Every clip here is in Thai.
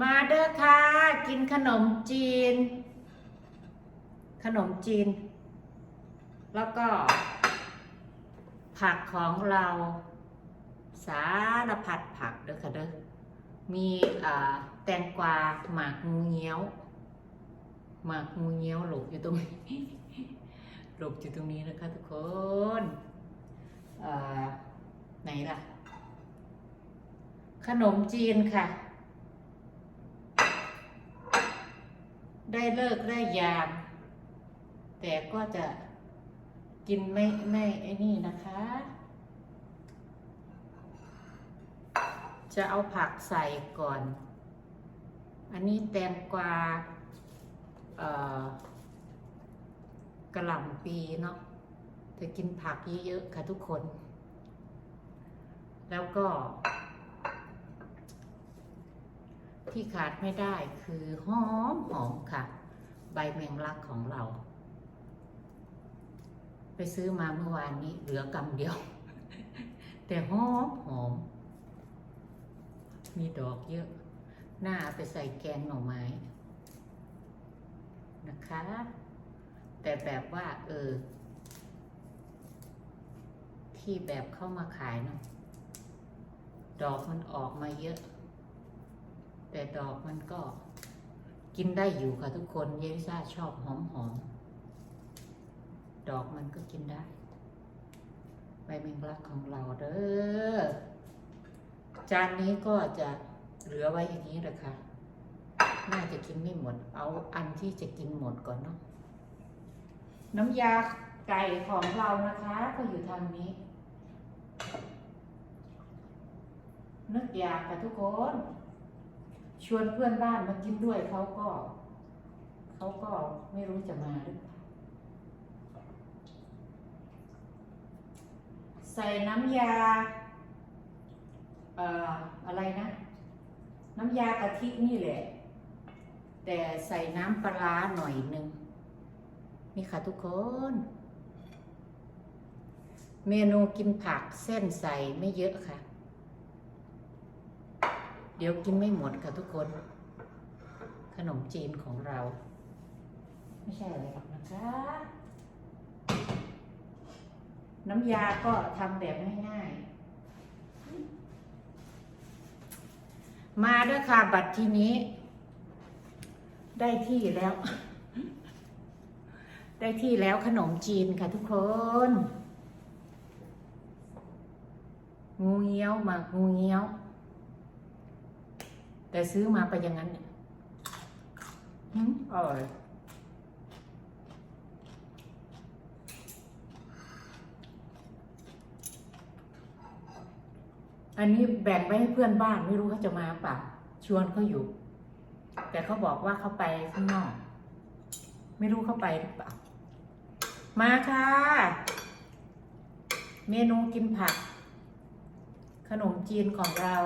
มาเด้อค่ะ กินขนมจีน ขนมจีน แล้วก็ ผักของเราสารพัดผักเด้อค่ะเด้อมีอแตงกวาหมากงูเงี้ยว หมากงูเงี้ยวหลบอยู่ตรงนี้หลบอยู่ตรงนี้นะคะทุกคนไหนล่ะ ขนมจีนค่ะ ได้เลิกได้ยาม แต่ก็จะกินไม่ไม่ไอ้นี่นะคะ จะเอาผักใส่ก่อน อันนี้แตงกวากระหล่ำปีเนาะจะกินผักเยอะๆค่ะทุกคน แล้วก็ ที่ขาดไม่ได้คือหอมหอมค่ะ ใบแมงลักของเรา ไปซื้อมาเมื่อวานนี้เหลือกำเดียว แต่หอมหอม มีดอกเยอะ หน้าไปใส่แกงหน่อไม้นะคะ แต่แบบว่า เออ ที่แบบเข้ามาขายเนาะดอกมันออกมาเยอะ แต่ดอกมันก็กินได้อยู่ค่ะทุกคนเยลิซ่าชอบหอมหอมๆดอกมันก็กินได้ใบแมงลักของเราเด้อจานนี้ก็จะเหลือไว้อย่างนี้แหละค่ะน่าจะกินไม่หมด เอาอันที่จะกินหมดก่อนเนาะน้ำยาไก่ของเรานะคะ ก็อยู่ทางนี้นึกอยากค่ะทุกคน ชวนเพื่อนบ้านมากินด้วยเขาก็เขาก็ไม่รู้จะมาหรือเปล่าใส่น้ำยาอะไรนะ น้ำยากะทินี่แหละ แต่ใส่น้ำปลาหน่อยหนึ่งนี่ค่ะทุกคน เมนูกินผักเส้นใส่ไม่เยอะค่ะ เดี๋ยวกินไม่หมดค่ะทุกคน ขนมจีนของเรา ไม่ใช่อะไรหรอกนะคะ น้ำยาก็ทำแบบง่ายๆ มาด้วยค่ะบัตรทีนี้ ได้ที่แล้ว ได้ที่แล้วขนมจีนค่ะทุกคนงูเงี้ยวหมากงูเงี้ยว แต่ซื้อมาไปอย่างนั้นเนี่ยหืมอร่อย อันนี้แบ่งไว้ให้เพื่อนบ้านไม่รู้เขาจะมาเปล่าชวนเขาอยู่ แต่เขาบอกว่าเขาไปข้างนอก ไม่รู้เขาไปหรือเปล่า มาค่ะ เมนูกินผัก ขนมจีนของเรา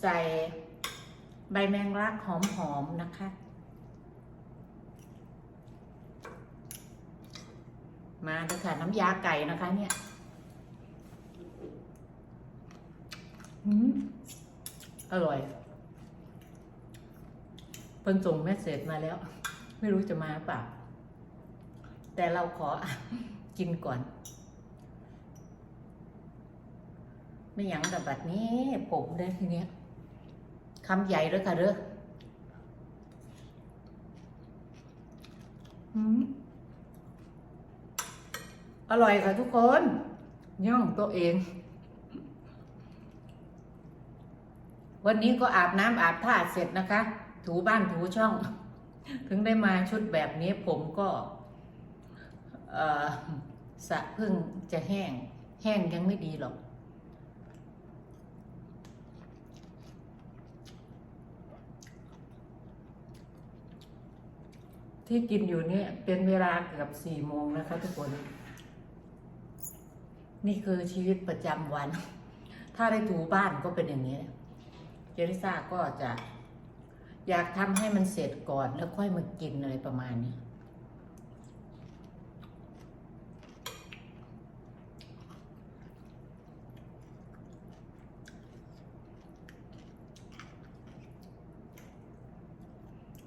ใส่ ใบแมงลักหอมๆนะคะ มาเถอะค่ะ น้ำยาไก่นะคะเนี่ยอืมอร่อยเพิ่งส่งเมสเซจมาแล้ว ไม่รู้จะมาเปล่าแต่เราขอกินก่อน ไม่หยังแต่บัดนี้ผมได้ทีเนี้ย คำใหญ่เลยค่ะเด้ออร่อยค่ะทุกคน ย่องตัวเอง วันนี้ก็อาบน้ำอาบท่าเสร็จนะคะ ถูบ้านถูช่อง ถึงได้มาชุดแบบนี้ผมก็สะพึ่งจะแห้ง แห้งยังไม่ดีหรอก ที่กินอยู่เนี่ยเป็นเวลาเกือบสี่โมงนะคะทุกคน นี่คือชีวิตประจำวัน ถ้าได้ถูบ้านก็เป็นอย่างนี้เจริซ่าก็จะ อยากทำให้มันเสร็จก่อนแล้วค่อยมากินอะไรประมาณนี้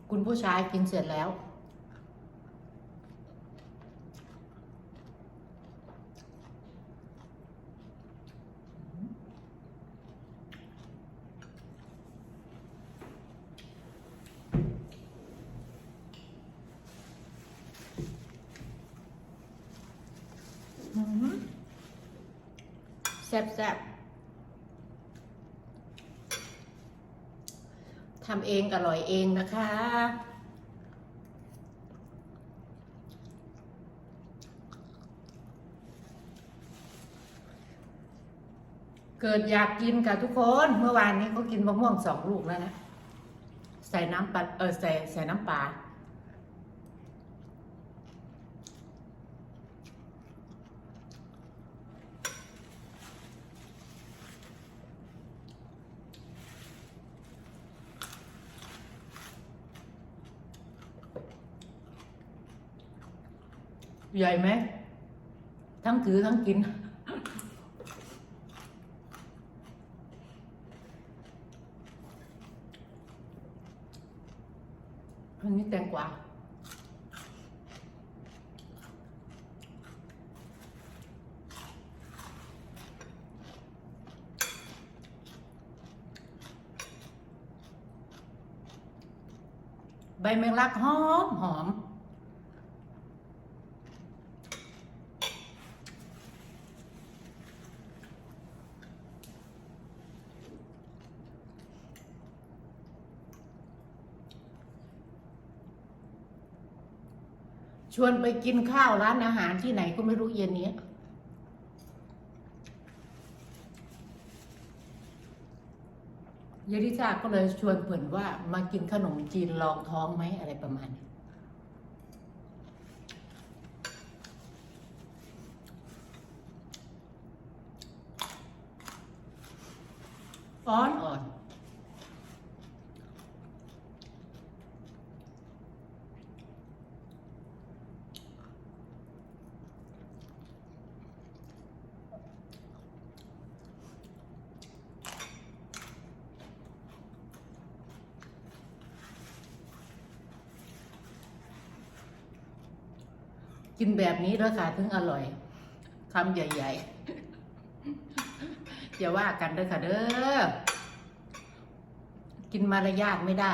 คุณผู้ชายกินเสร็จแล้ว อืม แซ่บแซ่บทำเองอร่อยเองนะคะ เกิดอยากกินกับทุกคน เมื่อวานนี้เขากินมะม่วงสองลูกแล้วนะ ใส่น้ำปลาเออใส่ใส่น้ำปลา ใหญ่ไหม ทั้งถือทั้งกิน อันนี้แตงกวาใบแมงลักหอมหอม ชวนไปกินข้าวร้านอาหารที่ไหนก็ไม่รู้เย็นนี้ยายดิชาก็เลยชวนเผื่อนว่ามากินขนมจีนลองท้องไหมอะไรประมาณนี้อ่อนอ่อน กินแบบนี้แล้วค่ะถึงอร่อยคำใหญ่ๆอย่าว่ากันเด้อค่ะเด้อกินมารยาทไม่ได้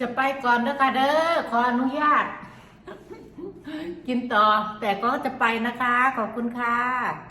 จะไปก่อนนะคะเด้อขออนุญาต กินต่อ แต่ก็จะไปนะคะ ขอบคุณค่ะ